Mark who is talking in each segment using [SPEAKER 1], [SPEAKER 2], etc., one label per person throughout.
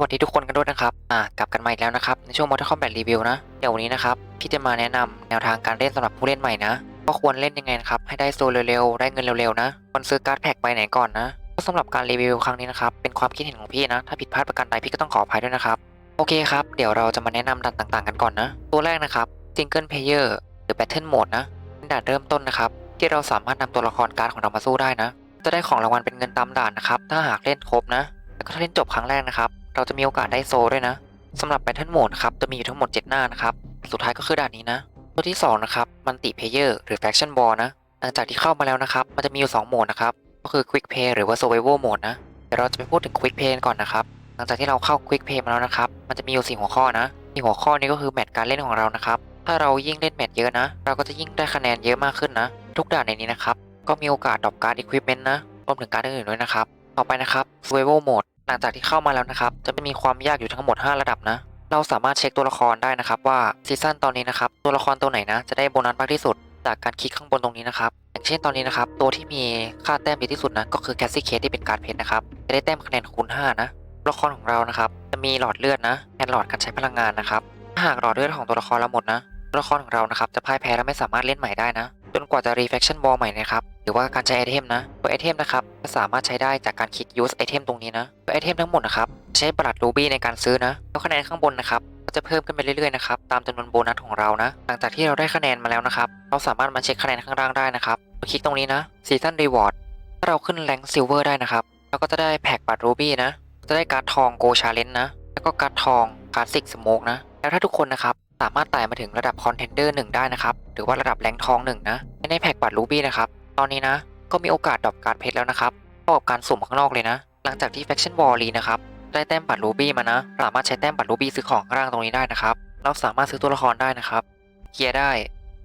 [SPEAKER 1] สวัสดีทุกคนกันด้วยนะครับ อ่ากลับกันมาอีกแล้วนะครับ ในช่วง Mortal Kombat Review นะ เดี๋ยววันนี้นะครับ พี่จะมาแนะนำแนวทางการเล่นสำหรับผู้เล่นใหม่นะว่าควรเล่นยังไงครับ ให้ได้โซลเร็วๆ ได้เงินเร็วๆ นะควรซื้อการ์ดแพ็กไปไหนก่อนนะก็สำหรับการรีวิวครั้งนี้นะครับ เป็นความคิดเห็นของพี่นะ ถ้าผิดพลาดประการใดพี่ก็ต้องขออภัยด้วยนะครับ โอเคครับ เดี๋ยวเราจะมาแนะนำด่านต่างๆ กันก่อนนะ ตัวแรกนะครับ Single Player หรือ Battle Mode นะเป็นด่านเริ่มต้นนะครับ ที่เราสามารถนำตัวละครการ์ดของเรามาสู้ได้นะ จะได้ของรางวัลเป็นเงินตามด่านนะครับ ถ้าหากเล่นครบนะแล้วก็ถ้าเล่นจบครั้งแรกนะครับ เราจะมีโอกาสได้โซลด้วยนะสำหรับ Battle Mode ครับจะมีอยู่ทั้งหมด 7 หน้านะครับ สุดท้ายก็คือด่านนี้นะ ตัวที่ 2 นะครับ Multi Player หรือ Faction War นะ หลังจากที่เข้ามาแล้วนะครับ มันจะมีอยู่ 2 โหมดนะครับ ก็คือ Quick Play หรือว่า Survival Mode นะเดี๋ยวเราจะไปพูดถึง Quick Play ก่อนนะครับ หลังจากที่เราเข้า Quick Play มาแล้วนะครับ มันจะมีอยู่ 4 หัวข้อนะสี่หัวข้อนี้ก็คือแมตช์การเล่นของเรานะครับ ถ้าเรายิ่งเล่นแมตช์เยอะนะ เราก็จะยิ่งได้คะแนนเยอะมากขึ้นนะ ทุกด่านในนี้นะครับ ก็มีโอกาสดรอปการ์ด Equipment นะ รวมถึงการอื่นๆด้วยนะครับ ต่อไปนะครับ Survival Mode หลังจากที่เข้ามาแล้วนะครับ จะมีความยากอยู่ทั้งหมด 5 ระดับนะ เราสามารถเช็คตัวละครได้นะครับว่าซีซั่นตอนนี้นะครับตัวละครตัวไหนนะจะได้โบนัสมากที่สุด จากการคลิกข้างบนตรงนี้นะครับอย่างเช่นตอนนี้นะครับตัวที่มีค่าแต้มเยอะที่สุดนะก็คือแคสซี่เคสที่เป็นการเพชรนะครับจะได้แต้มคะแนนคูณ5นะตัวละครของเรานะครับจะมีหลอดเลือดนะแทนหลอดการใช้พลังงานนะครับถ้าหากหลอดเลือดของตัวละครเราหมดนะตัวละครของเรานะครับจะพ่ายแพ้และไม่สามารถเล่นใหม่ได้นะจนกว่าจะ reflection ball ใหม่นะครับหรือว่าการใช้ไอเทมนะตัวไอเทมนะครับ สามารถใช้ได้จากการคลิก use ไอเทมตรงนี้นะไอเทมทั้งหมดนะครับใช้บัตรรูบี้ในการซื้อนะแล้วคะแนนข้างบนนะครับก็จะเพิ่มขึ้นไปเรื่อยๆนะครับตามจำนวนโบนัสของเรานะหลังจากที่เราได้คะแนนมาแล้วนะครับเราสามารถมาเช็คคะแนนข้างล่างได้นะครับคลิกตรงนี้นะ season reward ถ้าเราขึ้นแรงซิลเวอร์ได้นะครับเราก็จะได้แพ็กบัตรรูบี้นะจะได้การ์ดทองโกชาเลนนะแล้วก็การ์ดทองคลาสสิกสโมกนะแล้วถ้าทุกคนนะครับสามารถไต่มาถึงระดับคอนเทนเดอร์หนึ่งได้นะครับหรือว่าระดับแรงทองหนึ่งนะในแพ็กบัตรรูบี้นะครับตอนนี้นะ ก็มีโอกาสดรอปการ์ดเพชรแล้วนะครับเท่ากับการสุ่มข้างนอกเลยนะ หลังจากที่ Faction War รีนะครับได้แต้มบัตรรูบี้มานะ สามารถใช้แต้มบัตรรูบี้ซื้อของข้างล่างตรงนี้ได้นะครับ เราสามารถซื้อตัวละครได้นะครับเกียร์ได้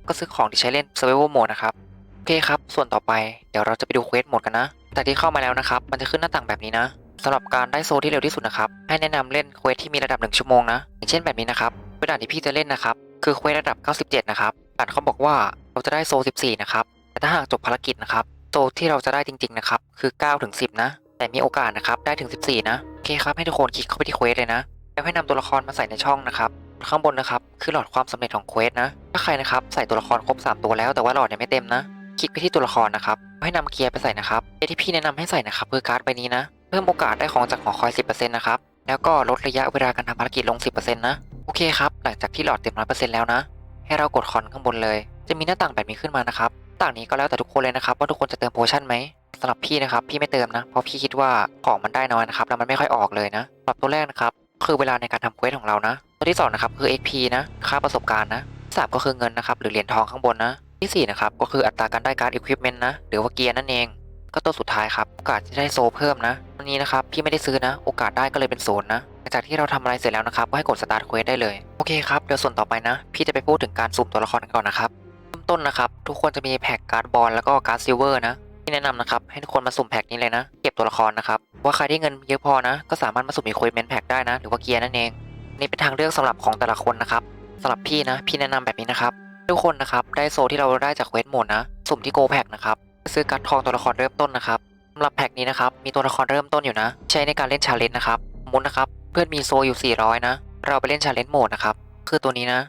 [SPEAKER 1] ก็ซื้อของที่ใช้เล่น Survival Mode นะครับ โอเคครับ ส่วนต่อไป เดี๋ยวเราจะไปดูเควสหมดกันนะ แต่ที่เข้ามาแล้วนะครับ มันจะขึ้นหน้าต่างแบบนี้นะสำหรับการได้โซลที่เร็วที่สุดนะครับ ให้แนะนำเล่นเควสที่มีระดับ 1 ชั่วโมงนะ อย่างเช่นแบบนี้นะครับเวลาที่พี่จะเล่นนะครับ คือเควสระดับ 97 นะครับอ่านเขาบอกว่าเราจะได้โซ 14 นะครับ แต่ถ้าหากจบภารกิจนะครับ โซลที่เราจะได้จริง ๆ นะครับ คือ9ถึง10 นะ แต่มีโอกาสนะครับ ได้ถึง 14 นะ โอเคครับ ให้ทุกคนคลิกเข้าไปที่เควสเลยนะ แล้วให้นำตัวละครมาใส่ในช่องนะครับ ข้างบนนะครับ คือหลอดความสำเร็จของเควสนะ ถ้าใครนะครับ ใส่ตัวละครครบ 3 ตัวแล้ว แต่ว่าหลอดยังไม่เต็มนะ คลิกไปที่ตัวละครนะครับ ให้นำเกียร์ไปใส่นะครับเที่พี่แนะนำให้ใส่นะครับคือการ์ดใบนี้นะ เพิ่มโอกาสได้ของจากหอคอย 10%นะครับ แล้วก็ลดระยะเวลาการทำภารกิจลง 10%นะ โอเคครับ หลังจากที่หลอดเต็ม100%แล้วนะ ให้เรากดคอนข้างบนเลย จะมีหน้าต่างแบบนี้ขึ้นมานะครับ ต่างนี้ก็แล้วแต่ทุกคนเลยนะครับว่าทุกคนจะเติมโพชั่นไหมสำหรับพี่นะครับพี่ไม่เติมนะเพราะพี่คิดว่าของมันได้น้อยนะครับแล้วมันไม่ค่อยออกเลยนะสำหรับตัวแรกนะครับคือเวลาในการทำเควสของเรานะ ตัวที่สองนะครับคือ XP นะค่าประสบการณ์นะสามก็คือเงินนะครับหรือเหรียญทองข้างบนนะ ที่สี่นะครับก็คืออัตราการได้การ์ด equipment นะหรือว่าเกียร์นั่นเอง ก็ตัวสุดท้ายครับโอกาสที่ได้โซเพิ่มนะอันนี้นะครับพี่ไม่ได้ซื้อนะ โอกาสได้ก็เลยเป็นศูนย์นะหลังจากที่เราทำอะไรเสร็จแล้วนะครับก็ให้กด start quest ได้เลยโอเคครับเดี๋ยวส่วนต่อไปนะ พี่จะไปพูดถึงการสุ่มตัวละครกันก่อนนะครับ ต้นนะครับ ทุกคนจะมีแพ็กการ์ดบอลแล้วก็การ์ดซิลเวอร์นะ ที่แนะนำนะครับ ให้ทุกคนมาสุ่มแพ็กนี้เลยนะ เก็บตัวละครนะครับ ว่าใครที่เงินเยอะพอนะ ก็สามารถมาสุ่ม equipment แพ็กได้นะ หรือว่าเกียร์นั่นเอง นี่เป็นทางเลือกสำหรับของแต่ละคนนะครับสำหรับพี่นะ พี่แนะนำแบบนี้นะครับ ทุกคนนะครับได้โซที่เราได้จากเวสโหมดนะ สุ่มที่โกแพ็กนะครับ ซื้อการ์ดทองตัวละครเริ่มต้นนะครับสำหรับแพ็กนี้นะครับ มีตัวละครเริ่มต้นอยู่นะ ใช้ในการเล่นชาเลนจ์นะครับสมมตินะครับ เพื่อนมีโซอยู่ 400 นะ เราไปเล่นชาเลนจ์โหมดนะครับ คือตัวนี้นะ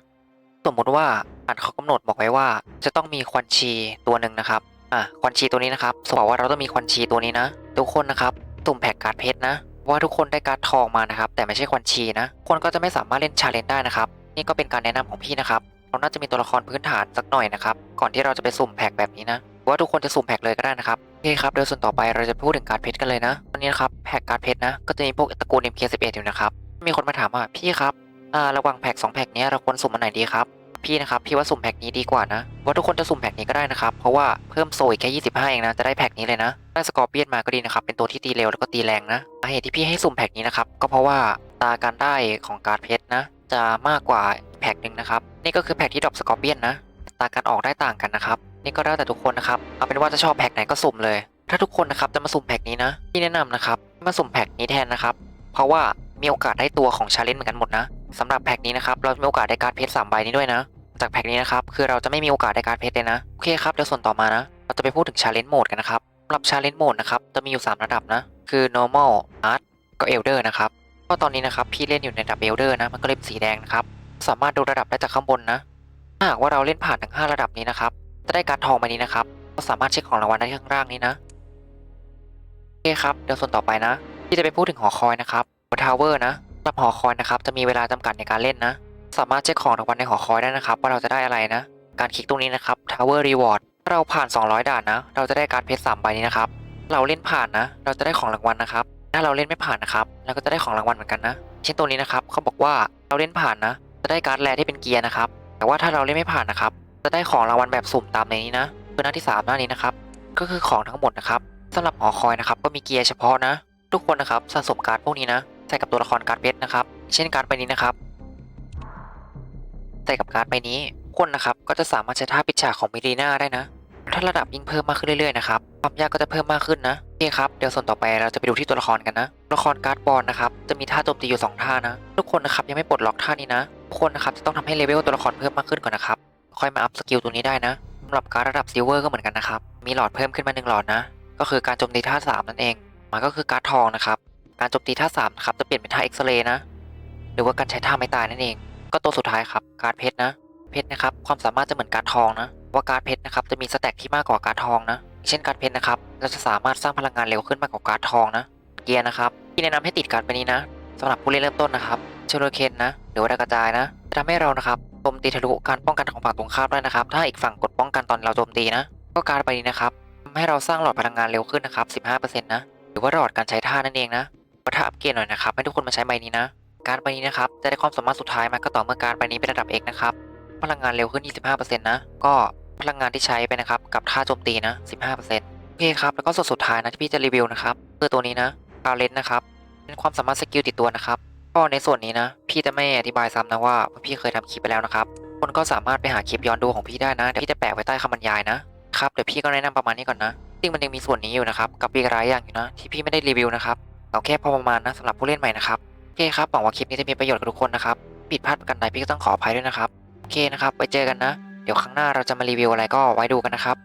[SPEAKER 1] สมมติว่า อ่านเขากำหนดบอกไว้ว่า จะต้องมีควันชีตัวหนึ่งนะครับอะควันชีตัวนี้นะครับสมมติว่าเราต้องมีควันชีตัวนี้นะ ทุกคนนะครับสุ่มแพ็กการ์ดเพชรนะ ว่าทุกคนได้การ์ดทองมานะครับ แต่ไม่ใช่ควันชีนะ คนก็จะไม่สามารถเล่นชาเลนจ์ได้นะครับ นี่ก็เป็นการแนะนำของพี่นะครับเราน่าจะมีตัวละครพื้นฐานสักหน่อยนะครับ ก่อนที่เราจะไปสุ่มแพ็กแบบนี้นะว่าทุกคนจะสุ่มแพ็กเลยก็ได้นะครับโอเคครับ โดยส่วนต่อไปเราจะพูดถึงการ์ดเพชรกันเลยนะวันนี้นะครับแพ็กการ์ดเพชรนะ ก็จะมีพวกตระกูล MK11 อยู่นะครับ มีคนมาถามว่าพี่ครับ อ่า ระหว่างแพ็ก2แพ็กนี้เราควรสุ่มอันไหนดีครับ พี่นะครับพี่ว่าสุ่มแพ็กนี้ดีกว่านะ ว่าทุกคนจะสุ่มแพ็กนี้ก็ได้นะครับ เพราะว่าเพิ่มโซอีกแค่ 25 เองนะ จะได้แพ็กนี้เลยนะ ได้สกอร์เปียนมาก็ดีนะครับ เป็นตัวที่ตีเร็วแล้วก็ตีแรงนะสาเหตุที่พี่ให้สุ่มแพ็กนี้นะครับ ก็เพราะว่าตาการได้ของการเพชรนะ จะมากกว่าแพ็กหนึ่งนะครับ นี่ก็คือแพ็กที่ดรอปสกอร์เปียนนะ ตาการออกได้ต่างกันนะครับ นี่ก็แล้วแต่ทุกคนนะครับ เอาเป็นว่าจะชอบแพ็กไหนก็สุ่มเลย ถ้าทุกคนนะครับจะมาสุ่มแพ็กนี้นะ พี่แนะนำนะครับ มาสุ่มแพ็กนี้แทนนะครับ เพราะว่ามีโอกาสได้ตัวของชาเลนจ์เหมือนกันหมดนะสำหรับแพ็กนี้นะครับเรามีโอกาสได้การ์ดเพชรสใบนี้ด้วยนะ จากแพ็กนี้นะครับ คือเราจะไม่มีโอกาสได้การเพชรเลยนะ โอเคครับ เดี๋ยวส่วนต่อมานะ เราจะไปพูดถึงชาเลนจ์โหมดกันนะครับสำหรับชาเลนจ์โหมดนะครับ จะมีอยู่ 3 ระดับนะ คือ normal art ก็ elder นะครับ ก็ตอนนี้นะครับพี่เล่นอยู่ในระดับเบลเดอร์นะ มันก็เลยเป็นสีแดงนะครับ สามารถดูระดับได้จากข้างบนนะถ้าหากว่าเราเล่นผ่านถึง5 ระดับนี้นะครับ จะได้การทองมานี้นะครับ ก็สามารถเช็คของรางวัลได้ข้างล่างนี้นะ โอเคครับ เดี๋ยวส่วนต่อไปนะ ที่จะไปพูดถึงหอคอยนะครับหัวทาวเวอร์นะสำหรับหอคอยนะครับ จะมีเวลาจำกัดในการเล่นนะ สามารถเช็คของรางวัลในหอคอยได้นะครับ ว่าเราจะได้อะไรนะ การคลิกตรงนี้นะครับ Tower Reward เราผ่าน 200 ด่านนะ เราจะได้การเพชร3ใบนี้นะครับ เราเล่นผ่านนะ เราจะได้ของรางวัลนะครับ ถ้าเราเล่นไม่ผ่านนะครับเราก็จะได้ของรางวัลเหมือนกันนะ เช่นตัวนี้นะครับเขาบอกว่าเราเล่นผ่านนะ จะได้การ์ดแรที่เป็นเกียร์นะครับ แต่ว่าถ้าเราเล่นไม่ผ่านนะครับ จะได้ของรางวัลแบบสุ่มตามในนี้นะคือหน้าที่สามหน้านี้นะครับ ก็คือของทั้งหมดนะครับสำหรับหอคอยนะครับ ก็มีเกียร์เฉพาะนะ ทุกคนนะครับสะสมการ์ดพวกนี้นะ ใส่กับตัวละครการ์ดเพชรนะครับ เช่นการ์ดใบนี้นะครับ ใส่กับการ์ดใบนี้คนนะครับก็จะสามารถใช้ท่าปิดฉากของมิรีนาได้นะ ถ้าระดับยิ่งเพิ่มมากขึ้นเรื่อยๆนะครับความยากก็จะเพิ่มมากขึ้นนะโอเคครับเดี๋ยวส่วนต่อไปเราจะไปดูที่ตัวละครกันนะตัวละครการ์ดบอลนะครับจะมีท่าโจมตีอยู่สองท่านะ ทุกคนนะครับยังไม่ปลดล็อกท่านี้นะทุกคนนะครับจะต้องทำให้เลเวลตัวละครเพิ่มมากขึ้นก่อนนะครับค่อยมาอัพสกิลตัวนี้ได้นะสำหรับการดระดับซิลเวอร์ก็เหมือนกันนะครับมีหลอดเพิ่มขึ้นมาหนึ่งหลอดนะก็คือการโจมตีท่าสามนั่นเองมันก็คือการ์ดทองนะครับการโจมตีท่าสามนะครับจะเปลี่ยนเป็นท่าเอ็กซเรย์นะหรือว่าการใช้ท่าไม่ตายนั่นเอง ก็ตัวสุดท้ายครับการ์ดเพชรนะ เพชรนะครับความสามารถจะเหมือนการ์ดทองนะว่าการ์ดเพชรนะครับจะมีสแต็กที่มากกว่าการ์ดทองนะเช่นการ์ดเพชรนะครับเราจะสามารถสร้างพลังงานเร็วขึ้นมากกว่าการ์ดทองนะ เกียร์นะครับที่แนะนำให้ติดการ์ดไปนี้นะสำหรับผู้เล่นเริ่มต้นนะครับเชโรเคนนะหรือว่าดากระจายนะจะทำให้เรานะครับโจมตีทะลุการป้องกันของฝั่งตรงข้ามได้นะครับ ถ้าอีกฝั่งกดป้องกันตอนเราโจมตีนะ ก็การ์ดใบนี้นะครับทำให้เราสร้างหลอดพลังงานเร็วขึ้นนะครับ 15%นะ หรือว่าหลอดการใช้ท่านั่นเองนะก็ถ้าอัปเกรดหน่อยนะครับ ให้ทุกคนมาใช้ใบนี้นะ การดใบนี้นะครับ จะได้ความสามารถสุดท้ายมาก็ต่อเมื่อการดใบนี้เป็นระดับ X นะครับ พลังงานเร็วขึ้น 25%นะ ก็พลังงานที่ใช้ไปนะครับ กับท่าโจมตีนะ 15%โอเคครับ แล้วก็ส่วนสุดท้ายนะที่พี่จะรีวิวนะครับคือตัวนี้นะคาเลนนะครับ เป็นความสามารถสกิลติดตัวนะครับ ก็ในส่วนนี้นะ พี่จะไม่อธิบายซ้ำนะว่าพี่เคยทำคลิปไปแล้วนะครับ คนก็สามารถไปหาคลิปย้อนดูของพี่ได้นะ เดี๋ยวพี่จะแปะไว้ใต้คำบรรยายนะครับ เดี๋ยวพี่ก็แนะนำประมาณนี้ก่อนนะจริงมันยังมีส่วนนี้อยู่นะครับ กับอีกหลายอย่างอยู่นะ ที่พี่ไม่ได้รีวิวนะครับ เอาแค่พอประมาณนะสำหรับผู้เล่นใหม่นะครับ เคครับหวังว่าคลิปนี้จะมีประโยชน์กับทุกคนนะครับผิดพลาดประกันใดพี่ก็ต้องขออภัยด้วยนะครับโอเคนะครับไปเจอกันนะ เดี๋ยวครั้งหน้าเราจะมารีวิวอะไรก็ไว้ดูกันนะครับ